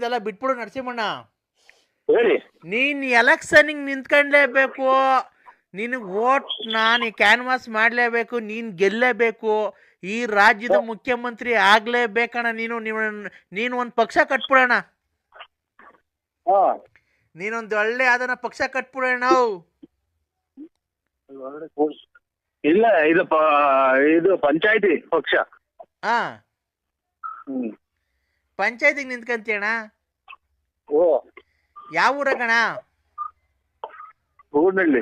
ಹೇಳಿದ್ದೆಲ್ಲ ಬಿಟ್ಬಿಡು ನರಸಿಂಹಣ್ಣ. ಹೇಳಿ. ನೀನ್ ಎಲೆಕ್ಷನ್ಗೆ ನಿಂತ್ಕೊಂಡ್ಲೇಬೇಕು. ನಿನಗೆ ವೋಟ್ ನಾನು ಕ್ಯಾನ್ವಾಸ್ ಮಾಡ್ಲೇಬೇಕು ನೀನ್ ಗೆಲ್ಲೇಬೇಕು. ಈ ರಾಜ್ಯದ ಮುಖ್ಯಮಂತ್ರಿ ಆಗ್ಲೇಬೇಕಣ್ಣ ನೀನು ನೀನು ಒಂದು ಪಕ್ಷ ಕಟ್ಬಿಡೋಣ. ನೀನೊಂದ್ ಒಳ್ಳೆ ಅದನ್ನ ಪಕ್ಷ ಕಟ್ಬಿಡೋಣ ನಾವು. ಇಲ್ಲ ಇದು ಇದು ಪಂಚಾಯತಿ ಪಕ್ಷ. ಹಾ. ಪಂಚಾಯತಿಗೆ ನಿಂತ್ಕಂತೀಯಣ ಓ. ಯಾವ ಊರಗಣ? ಹೂನಳ್ಳಿ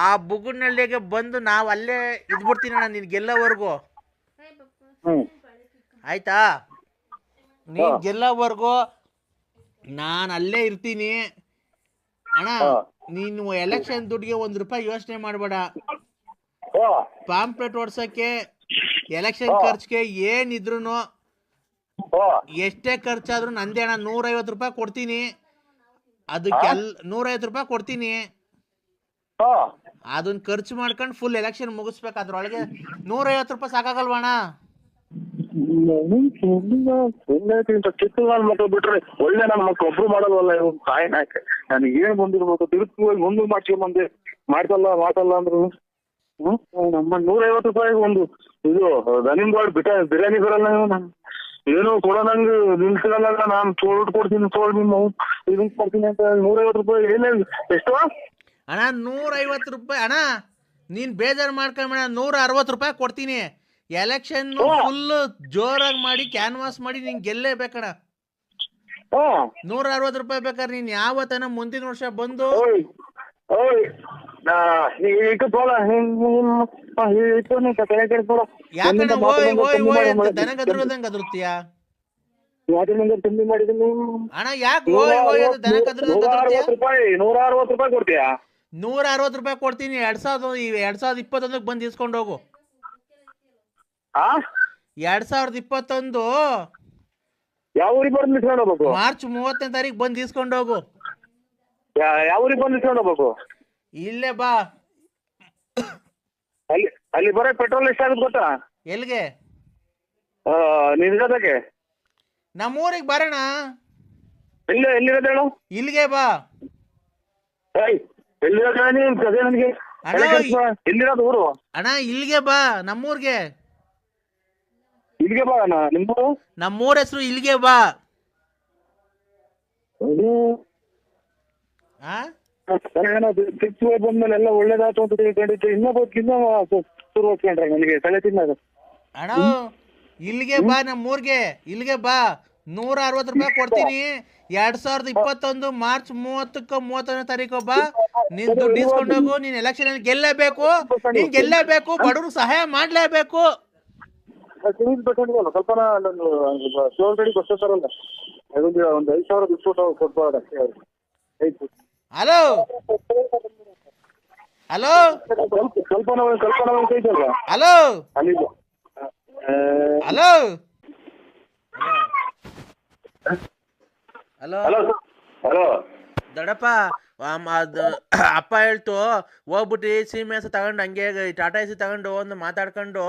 ಆ ಬುಗುಡ್ನಳ್ಳಿಗೆ ಬಂದು ನಾವು ಅಲ್ಲೇ ಇದ್ಬಿಡ್ತೀನಣ್ಣ ಅಣ್ಣ ಗೆಲ್ಲೋವರೆಗೂ. ಹ್ಮ್. ಆಯ್ತಾ? ನೀನ್. ಗೆಲ್ಲೋವರೆಗೂ ನಾನು ಅಲ್ಲೇ ಇರ್ತೀನಿ. ಅಣ್ಣ. ನೀನು ಎಲೆಕ್ಷನ್ ದುಡ್ಡಿಗೆ ಒಂದ್ ರೂಪಾಯಿ ಯೋಚನೆ ಮಾಡಬೇಡ. ಪಾಂಪ್ಲೆಟ್ ಓಡ್ಸಕ್ಕೆ ಎಲೆಕ್ಷನ್. ಖರ್ಚಿಗೆ ಏನಿದ್ರು ಎಷ್ಟೇ ಖರ್ಚಾದ್ರೂ ನಂದೇ ಅಣ್ಣ ನೂರೈವತ್ತು ರೂಪಾಯಿ ಕೊಡ್ತೀನಿ. ಅದಕ್ಕೆ ನೂರೈವತ್ತು ರೂಪಾಯಿ ಕೊಡ್ತೀನಿ. ಅದನ್ನ ಖರ್ಚು ಮಾಡ್ಕೊಂಡು ಫುಲ್ ಎಲೆಕ್ಷನ್ ಮುಗಿಸ್ಬೇಕು. ಅದ್ರೊಳಗೆ ನೂರೈವತ್ತು ರೂಪಾಯಿ ಸಾಕಾಗಲ್ವಣ್ಣ ಚಿಕ್ಕ ನನ್ನ ಮಕ್ಕಳು ಬಿಟ್ರೆ ಒಳ್ಳೆ ನನ್ನ ಮಕ್ಕಳು ಒಬ್ರು ಮಾಡಲ್ವಲ್ಲ ಇವ್ ತಾಯಿ ನಾಯಕ. ನನಗೆ ಏನ್ ಬಂದಿರ್ಬೇಕು ತಿರುಗಿ ಹೋಗಿ ಮುಂದೆ ಮಾಡ್ಸ್ಕೊಂಡ್ ಬಂದೆ. ಮಾಡ್ಸಲ್ಲ ಮಾಡಲ್ಲ ಅಂದ್ರು. ನಮ್ಮ ನೂರೈವತ್ತು ರೂಪಾಯಿ ಒಂದು ಇದು ದನಿಂಬಾಡ್ ಬಿಟ ಬಿರಿಯಾನಿ ಬರಲ್ಲ ಏನು ಕೊಡೋದಂಗ ನಂಗೆ ನಾನ್ ಚೋಟ್ ಕೊಡ್ತೀನಿ ತೋಳ್ ನಿಮ್ಮ ಇದನ್ ಕೊಡ್ತೀನಿ ಅಂತ ನೂರೈವತ್ತು ರೂಪಾಯಿ ಏನೇ ಎಷ್ಟು? ಅಣ್ಣ ನೂರೈವತ್ತು ರೂಪಾಯಿ. ಅಣ್ಣ ನೀನ್ ಬೇಜಾರ್ ಮಾಡ್ಕೊಂಬೇಡ ನೂರ ಅರವತ್ತು ರೂಪಾಯಿ ಕೊಡ್ತೀನಿ. ಎಲೆಕ್ಷನ್ ಫುಲ್ ಜೋರಾಗಿ ಮಾಡಿ ಕ್ಯಾನ್ವಾಸ್ ಮಾಡಿ ನೀನು ಗೆಲ್ಲೇಬೇಕಣ ನೂರ ಅರವತ್ತು ರೂಪಾಯಿ ಬೇಕಾದ್ರೆ ನೀನ್ ಯಾವತ್ತನ ಮುಂದಿನ ವರ್ಷ ಬಂದು ಓಯ್ ಓಯ್ ಯಾಕಣ್ಣ ಓಯ್ ಅಂತ ಅಣ್ಣ ಯಾಕೆ ಓಯ್ ಓಯ್ ಅಂತ ದನ ನೂರ ಅರವತ್ತು ರೂಪಾಯಿ ನೂರ ಅರವತ್ತು ರೂಪಾಯಿ ಕೊಡ್ತೀಯಾ? ನೂರ ಅರವತ್ತು ರೂಪಾಯಿ ಕೊಡ್ತೀನಿ ಎರಡ್ ಸಾವಿರದ ಎರಡ್ ಸಾವಿರದ ಇಪ್ಪತ್ತೊಂದಕ್ಕೆ ಬಂದು ಇಸ್ಕೊಂಡು ಹೋಗು. ಹಾ ಎರಡು ಸಾವಿರದ ಇಪ್ಪತ್ತೊಂದು ಯಾವ ಊರಿಗೆ ಬಂದು ಹೋಗ್ಬೇಕು? ಮಾರ್ಚ್ ಮೂವತ್ತನೇ ತಾರೀಕು ಬಂದು ಇಸ್ಕೊಂಡು ಹೋಗು. ಯಾವ ಊರಿಗೆ ಬಂದು ಇಸ್ಕೊಂಡು ಹೋಗ್ಬೇಕು? ಇಲ್ಲೇ ಬಾ. ಅಲ್ಲಿ ಅಲ್ಲಿ ಬರೋ ಪೆಟ್ರೋಲ್ ಎಷ್ಟಾಗುತ್ತೆ ಗೊತ್ತಾ? ಎಲ್ಲಿಗೆ? ಆ, ನಿನ್ ಜೊತೆಗೆ ನಮ್ಮೂರಿಗೆ ಬರೋಣ. ಎಲ್ಲಿ ಎಲ್ಲಿರೋದು ಹೇಳು? ಇಲ್ಲಿಗೆ ಬಾ. ಏಯ್ ಎಲ್ಲಿರೋದು ಹೇಳು ನೀನ್ ಅದೇ ನನಗೆ? ಅಣ್ಣ, ತಲೆ. ಎಲ್ಲಿರೋದು ಊರು? ಅಣ್ಣ ಇಲ್ಲಿಗೆ ಬಾ ನಮ್ಮೂರಿಗೆ. ಇಲ್ಲಿಗೆ ಬರೋಣ ನಿಮ್ಮೂರು? ನಮ್ಮೂರ ಹೆಸರು ಇಲ್ಲಿಗೆ ಬಾ. ಆ? ಸಿಕ್ಸ್ ಬಂದ್ಮೇಲೆ ಎಲ್ಲ ಒಳ್ಳೇದಾಯ್ತು ಅಂತ ತಿಳ್ಕೊಂಡಿದ್ದೆ. ಇನ್ನೊಬ್ಬ ಇನ್ನೂ ಶುರು ಹೋಗ್ಕೊಂಡ್ರೆ ನನಗೆ ತಲೆ ತಿನ್ನೋದು. ಅಣ್ಣ ಇಲ್ಲಿಗೆ ಬಾ ನಮ್ಮೂರಿಗೆ ಇಲ್ಲಿಗೆ ಬಾ. ನೂರ ಅರವತ್ತು ರೂಪಾಯಿ ಕೊಡ್ತೀನಿ. ಎರಡ್ ಸಾವಿರದ ಇಪ್ಪತ್ತೊಂದು ಮಾರ್ಚ್ ಮೂವತ್ತಕ್ಕ ಮೂವತ್ತೊಂದನೇ ತಾರೀಕು ಬಾ. ನಿನ್ ದುಡ್ಡು ಇಸ್ಕೊಂಡು ಹೋಗು. ನೀನ್ ಎಲೆಕ್ಷನ್ ಅಲ್ಲಿ ಗೆಲ್ಲಬೇಕು. ನೀನ್ ಗೆಲ್ಲಬೇಕು. ಬಡವ್ರು ಸಹಾಯ ಮಾಡ್ಲೇಬೇಕು. ಸ್ವಲ್ಪ ಒಂದು ಐದು ಸಾವಿರ ದುಡ್ಡು ಕೊಟ್ಬಾರ್ದು ಅಷ್ಟೇ hello. Hello. Kalpana Kalpana hello. Hello. Hello. Hello. ದೊಡ್ಡಪ್ಪ. ಆಮ್ ಅದ್ ಅಪ್ಪ ಹೇಳ್ತು, ಹೋಗ್ಬಿಟ್ಟು ಸೀಮೆ ಹಸು ತಗೊಂಡು ಹಂಗೆ ಟಾಟಾ ಎಸಿ ತಗೊಂಡು ಒಂದು ಮಾತಾಡ್ಕೊಂಡು,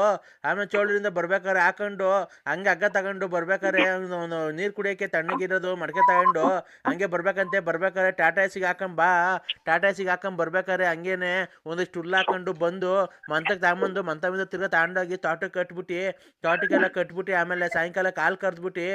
ಆಮೇಲೆ ಚೋಳರಿಂದ ಬರ್ಬೇಕಾರೆ ಹಾಕೊಂಡು, ಹಂಗೆ ಹಗ್ಗ ತಗೊಂಡು ಬರ್ಬೇಕಾರೆ ನೀರು ಕುಡಿಯೋಕ್ಕೆ ತಣ್ಣಗಿರೋದು ಮಡಕೆ ತಗೊಂಡು ಹಂಗೆ ಬರ್ಬೇಕಂತೆ, ಬರ್ಬೇಕಾರೆ ಟಾಟಾ ಎಸಿಗೆ ಹಾಕೊಂಡ್ ಬಾ ಟಾಟಾ ಎಸಿಗೆ ಹಾಕೊಂಡ್ ಬರ್ಬೇಕಾರೆ ಹಂಗೇನೆ ಒಂದಿಷ್ಟು ಹುಲ್ಲು ಹಾಕೊಂಡು ಬಂದು ಮಂತಕ್ಕೆ ತಗೊಂಬಂದು, ಮಂತ మీద ತಿರ್ಗಾ ತಗೊಂಡೋಗಿ ತೋಟಕ್ಕೆ ಕಟ್ಬಿಟ್ಟು, ತೋಟಕ್ಕೆಲ್ಲ ಕಟ್ಬಿಟ್ಟು, ಆಮೇಲೆ ಸಾಯಂಕಾಲ ಕಾಲು ಕರೆದ್ಬಿಟ್ಟು,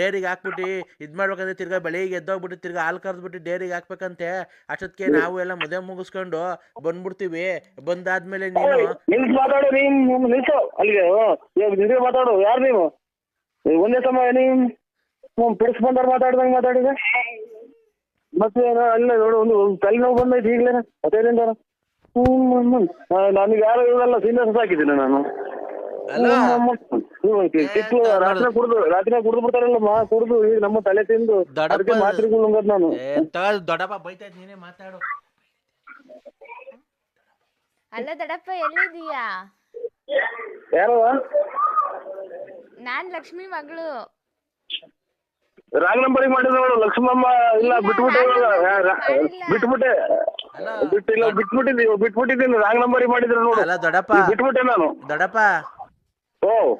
ಡೇರಿಗೆ ಹಾಕ್ಬಿಟ್ಟು, ಇದು ಮಾಡ್ಬೇಕಂದ್ರೆ ತಿರ್ಗಾ ಬೆಳಿಗ್ಗೆ ಎದ್ದೋಗ್ಬಿಟ್ಟು ತಿರ್ಗಾ ಹಾಲು ಕರೆದ್ಬಿಟ್ಟು, ಡೇರಿಗೆ ಹಾಕ್ಬೇಕಂತೆ. ಅಷ್ಟೊತ್ತಿಗೆ ನಾವು ಎಲ್ಲ ಮದುವೆ ಮುಗಿಸ್ಕೊಂಡು ಬಂದ್ಬಿಡ್ತೀವಿ. ಬಂದಾದ್ಮೇಲೆ ನೀನು ನಿಲ್ಸ್ ಮಾತಾಡು ನೀನ್ ನಿಲ್ಸು ಅಲ್ಲಿಗೆ. ಹ್ಞೂ. ಇವಾಗ ಮಾತಾಡು. ಯಾರು ನೀವು? ಒಂದೇ ಸಮಯ ನೀನ್ ಪಿಡಿಸ್ ಬಂದವ್ರು ಮಾತಾಡ್ದಂಗೆ ಮಾತಾಡಿದೆ? ಮತ್ತೆ ಅಲ್ಲ ಅಲ್ಲೇ ನೋಡು ಒಂದು ತಲೆನೋವು ಬಂದೈತೆ ಈಗಲೇ. ಹತ್ತೈದಿಂದ ನನಗೆ ಯಾರು ಇವರೆಲ್ಲ ಸೀನಿಯರ್ಸ್ ಹಾಕಿದ್ದೀನಿ ನಾನು. ಚಿಕ್ಕ ರಾತ್ರಿ ಕುಡ್ದು ರಾತ್ರಿ ಕುಡ್ದು ಈಗ ನಮ್ಮ ತಲೆ ತಿಂದು ದೊಡ್ಡಪ್ಪ- ಅದಕ್ಕೆ ಮಾತ್ರೆಗಳು ನುಂಗದ್ ನಾನು. ದೊಡ್ಡಪ್ಪ ಬೈತೈತ್ ನೀನೇ ಮಾತಾಡು. ಅಲ್ಲ ದಡಪ್ಪ ಎಲ್ಲಿದೀಯಾ ಯಾರವ ನಾನ್ ಲಕ್ಷ್ಮಿ ಮಗಳು. ರಾಂಗ್ ನಂಬರಿ ಮಾಡಿದ್ರು ಲಕ್ಷ್ಮಮ್ಮ ಇಲ್ಲ ಬಿಟ್ಬಿಟ್ಟೆ. ಬಿಟ್ಬಿಟ್ಟೆ. ಬಿಟ್ಟಿಲ್ಲ ಬಿಟ್ಬಿಟ್ಟಿದ್ದೀನಿ ಬಿಟ್ಬಿಟ್ಟಿದ್ದೀನಿ ರಾಂಗ್ ನಂಬರಿಗೆ ಮಾಡಿದ್ರು ನೋಡು. ದೊಡ್ಡಪ್ಪ ಬಿಟ್ಬಿಟ್ಟೆ ನಾನು. ದೊಡ್ಡಪ್ಪ ಓ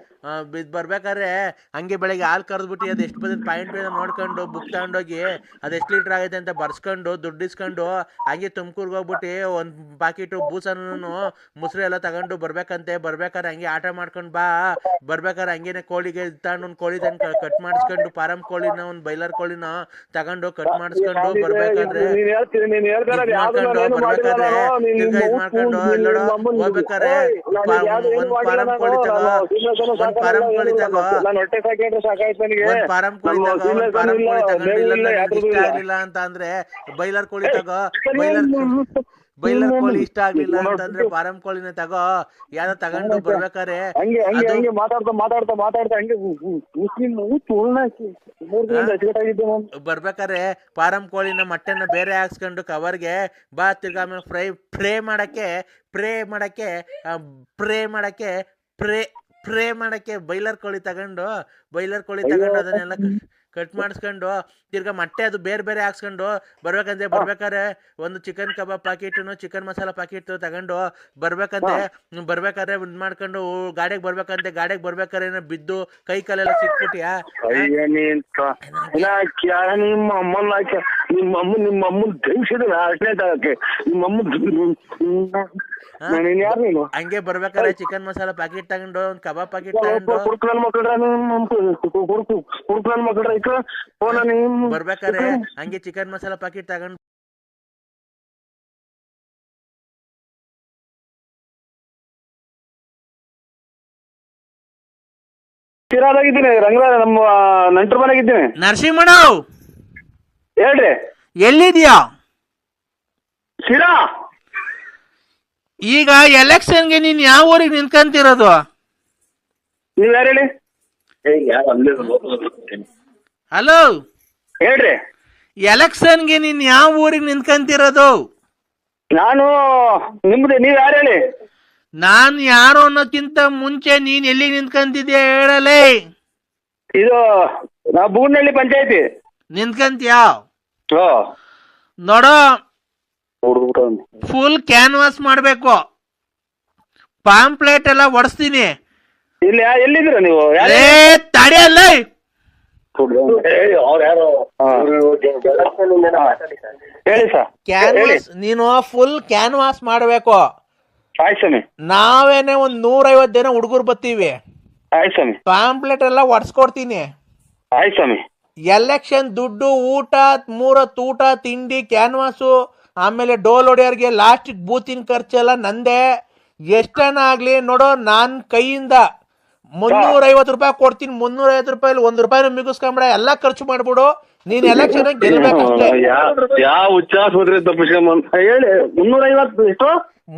ಬಿದ್ ಬರ್ಬೇಕಾದ್ರೆ ಹಂಗೆ ಬೆಳಗ್ಗೆ ಹಾಲು ಕರೆದ್ಬಿಟ್ಟು ಅದು ಎಷ್ಟು ಬಂದಿದ್ದು ಪಾಯಿಂಟ್ ನೋಡ್ಕೊಂಡು ಬುಕ್ ತಗೊಂಡೋಗಿ ಅದು ಎಷ್ಟು ಲೀಟ್ರ್ ಆಗೈತೆ ಅಂತ ಬರ್ಸ್ಕೊಂಡು ದುಡ್ಡು ಇಸ್ಕೊಂಡು ಹಂಗೆ ತುಮಕೂರ್ಗೆ ಹೋಗ್ಬಿಟ್ಟು ಒಂದು ಪಾಕಿಟು ಬೂಸನ್ನು ಮೊಸರು ಎಲ್ಲ ತಗೊಂಡು ಬರ್ಬೇಕಂತೆ ಬರ್ಬೇಕಾದ್ರೆ ಹಂಗೆ ಆಟ ಮಾಡ್ಕೊಂಡು ಬಾ ಬರ್ಬೇಕಾದ್ರೆ ಹಂಗೇನೆ ಕೋಳಿಗೆ ತಗೊಂಡು ಒಂದು ಕೋಳಿ ತಂದು ಕಟ್ ಮಾಡಿಸ್ಕೊಂಡು ಫಾರಂ ಕೋಳಿನ ಒಂದು ಬೈಲರ್ ಕೋಳಿನ ತಗೊಂಡು ಕಟ್ ಮಾಡಿಸ್ಕೊಂಡು ಬರ್ಬೇಕಾದ್ರೆ ಇದ್ ಮಾಡ್ಕೊಂಡು ಬರ್ಬೇಕಾದ್ರೆ ಇದ್ ಮಾಡ್ಕೊಂಡು ಹೋಗ್ಬೇಕಾರೆ ಪಾ- ಫಾರಂ ಕೋಳಿ ತಗೋ ಒಂದ್ ಫಾರಂ ಕೋಳಿ ತಗೋ ನಾನು ಹೊಟ್ಟೆ ಸಾಕಿದ್ರೆ ಸಾಕಾಯ್ತು ನನಗೆ. ಒಂದ್ ಫಾರಂ ಕೋಳಿ ನಮ್ಮ ತಗೋ ಒಂದ್ ಫಾರಂ ಕೋಳಿ ತಗೊಂಡು ಇಲ್ಲ, ಇಲ್ಲ ಇಷ್ಟ ಇಲ್ಲ. ಆಗ್ಲಿಲ್ಲ ಅಂತ ಅಂದ್ರೆ ಬೈಲರ್ ಕೋಳಿ ತಗೋ ಬೈಲರ್ ಬೈಲರ್ ಕೋಳಿ ಇಷ್ಟ ಆಗ್ಲಿಲ್ಲ ಅಂತಂದ್ರೆ ಫಾರಂ ಕೋಳಿನ ತಗೋ ಯಾರ ತಗೊಂಡು ಬರ್ಬೇಕಾರೆ ಹಂಗೆ ಹಂಗೆ ಅದು- ಹಂಗೆ ಮಾತಾಡ್ತಾ ಮಾತಾಡ್ತಾ ಮಾತಾಡ್ತಾ ಹಂಗೆ ಬರ್ಬೇಕಾರೆ ಫಾರಂ ಕೋಳಿನ ಮೊಟ್ಟೆನ ಬೇರೆ ಹಾಕ್ಸ್ಕೊಂಡು ಕವರ್ಗೆ ಬಾ ತಿರ್ಗಾ ಆಮೇಲೆ ಫ್ರೈ ಫ್ರೈ ಮಾಡಕ್ಕೆ ಪ್ರೇ ಮಾಡಕ್ಕೆ ಪ್ರೇ ಮಾಡಕ್ಕೆ ಪ್ರೇ ಪ್ರೇ ಮಾಡಕ್ಕೆ ಬೈಲರ್ ಕೋಳಿ ತಗೊಂಡು ಬೈಲರ್ ಕೋಳಿ ತಗೊಂಡು ಅದನ್ನೆಲ್ಲ ಕಟ್ ಮಾಡಿಸ್ಕೊಂಡು ತಿರ್ಗಾ ಮತ್ತೆ ಅದು ಬೇರೆ ಬೇರೆ ಹಾಕ್ಸ್ಕೊಂಡು ಬರ್ಬೇಕಂದ್ರೆ ಬರ್ಬೇಕಾದ್ರೆ ಒಂದು ಚಿಕನ್ ಕಬಾಬ್ ಪ್ಯಾಕೆಟು ಚಿಕನ್ ಮಸಾಲ ಪ್ಯಾಕೆಟ್ ತಗೊಂಡು ಬರ್ಬೇಕಂದ್ರೆ ಬರ್ಬೇಕಾದ್ರೆ ಇದ್ ಮಾಡ್ಕೊಂಡು ಗಾಡಿಗೆ ಬರ್ಬೇಕಂತೆ ಗಾಡಿಗೆ ಬರ್ಬೇಕಾದ್ರೆ ಏನೋ ಬಿದ್ದು ಕೈ ಕಾಲೆಲ್ಲ ನಿಮ್ಮ ಅಮ್ಮನ ಹಾಕಿ ನಿಮ್ಮ ಅಮ್ಮ ನಿಮ್ಮ ಅಮ್ಮನ್ ದಹಿಸಿದ್ರೆ ಅಷ್ಟೇ ತಗಕ್ಕೆ ನಿಮ್ಮ ಅಮ್ಮನ್ ನಾನು ಯಾರು ನೀನು? ಹಂಗೆ ಬರ್ಬೇಕಾದ್ರೆ ಚಿಕನ್ ಮಸಾಲ ಪ್ಯಾಕೆಟ್ ತಗೊಂಡು ಒಂದ್ ಕಬಾಬ್ ಪ್ಯಾಕೆಟ್ ತಗೊಂಡು. ಮಕ್ಕಳ್ರ ಮಕ್ಕಳ್ರ ಇಕ್ಕ ಫೋನ ನಿಮ್ ಬರ್ಬೇಕಾರೆ ಹಂಗೆ ಚಿಕನ್ ಮಸಾಲ ಪ್ಯಾಕೆಟ್ ತಗೊಂಡು. ಚಿರಾದಾಗಿದ್ದೀನಿ ರಂಗರಾಜ ನಮ್ಮ ನಂಟ್ರ ಮನೆಗಿದ್ದೀನಿ ನರಸಿಂಹಣ್ಣವ್ ಹೇಳ್ರಿ. ಎಲ್ಲಿದ್ಯಾ? ಶಿರಾ. ಈಗ ಎಲೆಕ್ಷನ್ಗೆ ನೀನ್ ಯಾವ ಊರಿಗೆ ನಿಂತ್ಕಂತಿರೋದು? ನೀವ್ ಯಾರು ಹೇಳಿ? ಹಲೋ? ಹೇಳ್ರಿ. ಎಲೆಕ್ಷನ್ಗೆ ನೀನ್ ಯಾವ ಊರಿಗೆ ನಿಂತ್ಕಂತಿರೋದು? ನಾನು ನಿಮ್ದು ನೀವ್ ಯಾರು ಹೇಳಿ? ನಾನ್ ಯಾರು ಅನ್ನೋಕ್ಕಿಂತ ಮುಂಚೆ ನೀನ್ ಎಲ್ಲಿ ನಿಂತ್ಕಂತಿದ್ಯಾ ಹೇಳಲೇ? ಇದು ನಾ ಬೂನಹಳ್ಳಿ ಪಂಚಾಯತಿ. ನಿಂತ್ಕಂತ್ಯಾ? ನೋಡೋ. ಫುಲ್ ಕ್ಯಾನ್ವಾಸ್ ಮಾಡ್ಬೇಕು. ಪಾಂಪ್ಲೇಟ್ ಎಲ್ಲ ಒಡಿಸ್ತೀನಿ. ನೀವು? ತಡೆಯಲ್ಲ ನೀನು ಫುಲ್ ಕ್ಯಾನ್ವಾಸ್ ಮಾಡ್ಬೇಕು. ನಾವೇನೆ ಒಂದ್ ನೂರೈವತ್ ಜನ ಹುಡುಗರು ಬರ್ತೀವಿ ಪಾಂಪ್ಲೆಟ್ ಎಲ್ಲ ಒಡ್ಸ್ಕೊಡ್ತೀನಿ. ಆಯ್ತು ಸ್ವಾಮಿ. ಎಲೆಕ್ಷನ್ ದುಡ್ಡು ಊಟ ಮೂರತ್ತು ಊಟ ತಿಂಡಿ ಕ್ಯಾನ್ವಾಸು ಆಮೇಲೆ ಡೋಲ್ ಹೊಡೆಯೋರಿಗೆ ಲಾಸ್ಟಿಗೆ ಬೂತಿನ ಖರ್ಚೆಲ್ಲ ನಂದೇ. ಎಷ್ಟನ ಆಗ್ಲಿ ನೋಡೋ ನಾನ್ ಕೈಯಿಂದ ಮುನ್ನೂರೈವತ್ತು ರೂಪಾಯಿ ಕೊಡ್ತೀನಿ ಮುನ್ನೂರೈವತ್ತು ರೂಪಾಯಿ ಒಂದ್ ರೂಪಾಯಿನೂ ಮಿಗಿಸ್ಕೊಂಬಿಡ ಎಲ್ಲ ಖರ್ಚು ಮಾಡ್ಬಿಡು. ನೀನ್ ಎಲೆಕ್ಷನ್ ಗೆಲ್ಬೇಕಷ್ಟೇ. ಯಾವ ಉಚ್ಚಾಸ್ಪತ್ರೆ ಹೇಳಿ ಮುನ್ನೂರ ಐವತ್ ಎಷ್ಟು?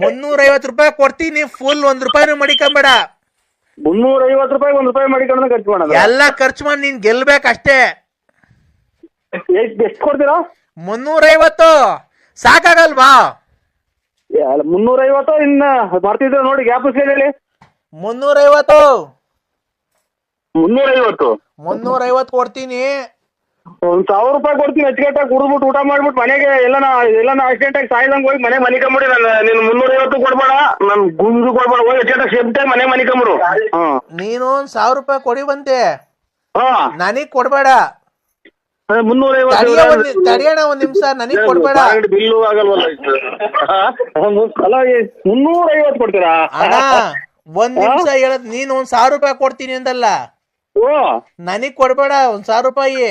ಮುನ್ನೂರೈವತ್ತು ರೂಪಾಯಿ ಕೊಡ್ತೀನಿ ಫುಲ್ ಒಂದ್ ರೂಪಾಯಿನೂ ಮಡಿಕೊಂಬೇಡ. ಮುನ್ನೂರ ಐವತ್ತು ರೂಪಾಯಿ ಒಂದ್ ರೂಪಾಯಿ ಮಡಿಕೊಂಡ್ ಖರ್ಚು ಮಾಡೋದು ಎಲ್ಲ ಖರ್ಚು ಮಾಡಿ ನೀನ್ ಗೆಲ್ಬೇಕಷ್ಟೇ. ಎಷ್ಟು ಕೊಡ್ತೀರಾ? ಮುನ್ನೂರೈವತ್ತು. ಸಾಕಾಗಲ್ವಾ? ಮುನ್ನೂರೈವತ್ತು ಇನ್ನ ಬರ್ತಿದ್ರೆ ನೋಡಿ ಗ್ಯಾಪ್ ಹೇಳಿ. ಮುನ್ನೂರೈವತ್ತು. ಮುನ್ನೂರೈವತ್ತು? ಮುನ್ನೂರೈವತ್ತು ಕೊಡ್ತೀನಿ. ಒಂದ್ ಸಾವಿರ ರೂಪಾಯಿ ಕೊಡ್ತೀನಿ ಅಚ್ಚುಕಟ್ಟಾಗಿ ಕುಡಿದ್ಬಿಟ್ಟು ಊಟ ಮಾಡ್ಬಿಟ್ಟು ಮನೆಗೆ ಎಲ್ಲ ಎಲ್ಲನ ಆಕ್ಸಿಡೆಂಟ್ ಆಗಿ ಸಾಯ್ದಂಗ್ ಹೋಗಿ ಮನೆ ಮನೆ ಕಂಬಿಡಿ ನಾನು ನೀನು ಮುನ್ನೂರೈವತ್ತು ಕೊಡ್ಬೇಡ ನನ್ ಗುಂಜು ಕೊಡ್ಬೇಡ ಹೋಗಿ ಅಚ್ಚುಕಟ್ಟಾಗಿ ಸೇಫ್ಟಿ ಮನೆ ಮನೆ ಕಂಬಿಡು ನೀನು ಒಂದ್ ಸಾವಿರ ರೂಪಾಯಿ ಕೊಡಿ ಬಂತೆ. ಹಾ. ನನಗ್ ಕೊಡ್ಬೇಡ. ತಡಿಯ ಒಂದ್ ತಡಿಯೋಣ ಒಂದ್ ನಿಮಿಷ ನನಗ್ ಕೊಡ್ಬೇಡ. ಬಿಲ್ಲು ಆಗಲ್ವಲ್ಲ ಮುನ್ನೂರ ಐವತ್ತು ಕೊಡ್ತೀರಾ? ಅಣ್ಣ ಒಂದ್ ನಿಮಿಷ ಹೇಳದ್ ನೀನ್ ಒಂದ್ ಸಾವಿರ ರೂಪಾಯಿ ಕೊಡ್ತೀನಿ ಅಂದಲ್ಲ. ಓ. ನನಗ್ ಕೊಡ್ಬೇಡ ಒಂದ್ ಸಾವಿರ ರೂಪಾಯಿ.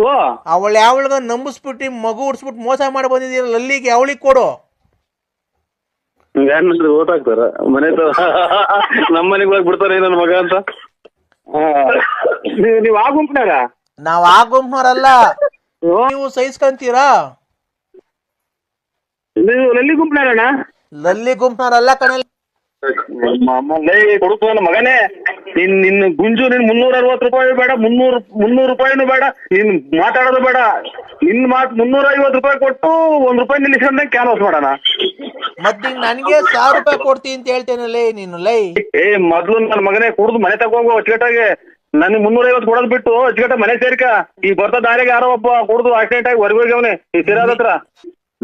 ಓ. ಅವಳ ಯಾವಳಗ ನಂಬಿಸ್ಬಿಟ್ಟು ಮಗು ಉಡ್ಸ್ಬಿಟ್ಟು ಮೋಸ ಮಾಡಿ ಬಂದಿದ್ದೀರಲ್ಲ ಅಲ್ಲಿಗೆ ಅವಳಿಗೆ ಕೊಡು. ಯಾರು ಓದಾಕ್ತಾರ ಮನೆ ನಮ್ಮ ಮನೆಗೆ ಹೋಗಿ ಬಿಡ್ತಾರೆ ನನ್ನ ಮಗ ಅಂತ. ನೀವ್ ಆ ಗುಂಪಿನಾಗ ನಾವ್ ಆ ಗುಂಪ್ನವ್ರಲ್ಲ ನೀವು ಸಹಿಸ್ಕೊಂತೀರಾ? ನೀವು ಎಲ್ಲಿ ಗುಂಪಿನಾಗಣ್ಣ ಲಲ್ಲಿ ಗುಂಪ್ನವ್ರಲ್ಲ ಕಣಲ್ ಲೇ ಕೊಡುತ್ತ ನನ್ನ ಮಗನೇ. ನಿನ್ ನಿನ್ನ ಗುಂಜು ನಿನ್ ಮುನ್ನೂರ ಅರವತ್ತು ರೂಪಾಯಿ ಬೇಡ ಮುನ್ನೂರು ಮುನ್ನೂರು ರೂಪಾಯಿನೂ ಬೇಡ ನಿನ್ ಮಾತಾಡೋದು ಬೇಡ. ನಿನ್ ಮಾತ್ ಮುನ್ನೂರ ಐವತ್ತು ರೂಪಾಯಿ ಕೊಟ್ಟು ಒಂದ್ ರೂಪಾಯಿ ನಿಲ್ಲಿಸ್ಕೊಂಡೆ ಕ್ಯಾನ್ವಾಸ್ ಮಾಡೋಣ. ಮತ್ತೆ ನನಗೆ ಸಾವಿರ ರೂಪಾಯಿ ಕೊಡ್ತೀನಿ ಅಂತ ಹೇಳ್ತೇನಲ್ಲೇ ನೀನು ಲೈ. ಏ ಮೊದ್ಲು ನನ್ನ ಮಗನೇ ಕುಡ್ದು ಮನೆ ತಗೋಗು ಅಚ್ಚುಕಟ್ಟಾಗಿ. ನನಗೆ ಮುನ್ನೂರ ಐವತ್ತು ಕೊಡೋದು ಬಿಟ್ಟು ಅಚ್ಚುಕಟ್ಟ ಮನೆ ಸೇರ್ಕ. ಈ ಬರ್ತಾ ದಾರಿಗೆ ಯಾರೋ ಒಬ್ಬ ಕುಡ್ದು ಆಕ್ಸಿಡೆಂಟ್ ಆಗಿ ಹೊರಗೆ ಹೋಗ್ಯವನೆ. ಈ ಸಿರಾದ ಹತ್ರ.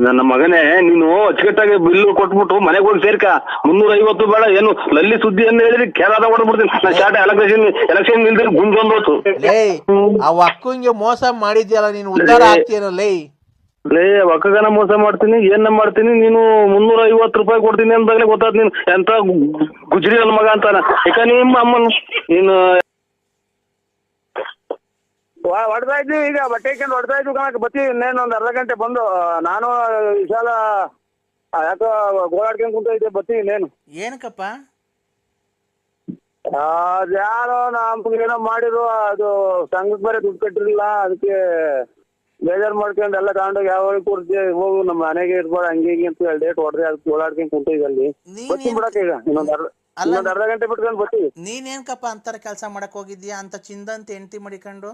ನನ್ನ ಮಗನೇ ನೀನು ಅಚ್ಚುಕಟ್ಟಾಗಿ ಬಿಲ್ಲು ಕೊಟ್ಬಿಟ್ಟು ಮನೆಗೆ ಹೋಗಿ ಸೇರ್ಕ. ಮುನ್ನೂರ ಐವತ್ತು ಬೇಡ ಏನು ಲಲ್ಲಿ ಸುದ್ದಿ ಅಂತ ಹೇಳಿದ್ರೆ ಕೇರಾದ ಹೊಡೆದ್ಬಿಡ್ತೀನಿ. ನಾ ಶಾರ್ಟ್ ಎಲೆಕ್ಷನ್ ಎಲೆಕ್ಷನ್ ನಿಲ್ದ್ರೆ ಗುಂಜೊಂದೋತು ಲೇ ಆ ಅಕ್ಕಂಗೆ ಮೋಸ ಮಾಡಿದ್ಯಲ್ಲ ನೀನು ಉದ್ಧಾರ ಆಗ್ತೀಯಲ್ಲ ಲೇ. ಲೇ ಒಕ್ಕಗನ ಮೋಸ ಮಾಡ್ತೀನಿ ಏನ ಮಾಡ್ತೀನಿ? ನೀನು ಮುನ್ನೂರ ಐವತ್ತು ರೂಪಾಯಿ ಕೊಡ್ತೀನಿ ಅಂದಾಗಲೇ ಗೊತ್ತಾದ್ ನೀನು ಎಂತ ಗುಜರಿ ಗುಜ್ರಿ ನನ್ನ ಮಗ ಅಂತಾನ. ಯಾಕ ನಿಮ್ಮ ಅಮ್ಮನ ನೀನು ಹೊಡ್ತಾ ಇದ್ವಿ ಈಗ ಬಟ್ಟೆ ಹಾಕೊಂಡು ಹೊಡ್ತಾ ಇದ್ವಿ ಕಣಕ್ ಬತ್ತಿ ಇನ್ನೇನು ಒಂದ್ ಅರ್ಧ ಗಂಟೆ ಬಂದು ನಾನು ವಿಶಾಲ ಯಾಕೋ ಗೋಳಾಡ್ಕೊಂಡ್ ಕುಂತ ಇದ್ದೆ ಬತ್ತಿ ಇನ್ನೇನು. ಏನಕ್ಕಪ್ಪ? ಅದ್ಯಾರೋ ಏನೋ ಮಾಡಿರು ಅದು ಸಂಘಕ್ಕೆ ಬೇರೆ ದುಡ್ಡು ಕಟ್ಟಿರ್ಲಿಲ್ಲ ಅದಕ್ಕೆ ಬೇಜಾರ್ ಮಾಡ್ಕೊಂಡು ಎಲ್ಲ ತಗೊಂಡೋಗಿ ಯಾವ ಕೊಡ್ತೀವಿ ಹೋಗು ನಮ್ಮ ಮನೆಗೆ ಇರ್ಬೋದು ಹಂಗೆ ಹಿಂಗೆ ಅಂತ ಹೇಳಿ ಡೇಟ್ ಹೊಡೆದೆ ಅದಕ್ಕೆ ಓಡಾಡ್ಕೊಂಡು ಕುಂತಿದ್ದೆ ಅಲ್ಲಿ. ಬತ್ತಿ ಬಿಡಕ್ ಈಗ ಇನ್ನೊಂದು ಅರ್ಧ ಇನ್ನೊಂದು ಅರ್ಧ ಗಂಟೆ ಬಿಟ್ಕೊಂಡು ಬರ್ತೀವಿ ನೀನೇನ್ಕಪ್ಪ ಅಂತರ ಕೆಲಸ ಮಾಡಕ್ ಹೋಗಿದ್ಯಾ? ಅಂತ ಚಿಂದಂತ ಹೆಂಡತಿ ಮಾಡಿಕೊಂಡು?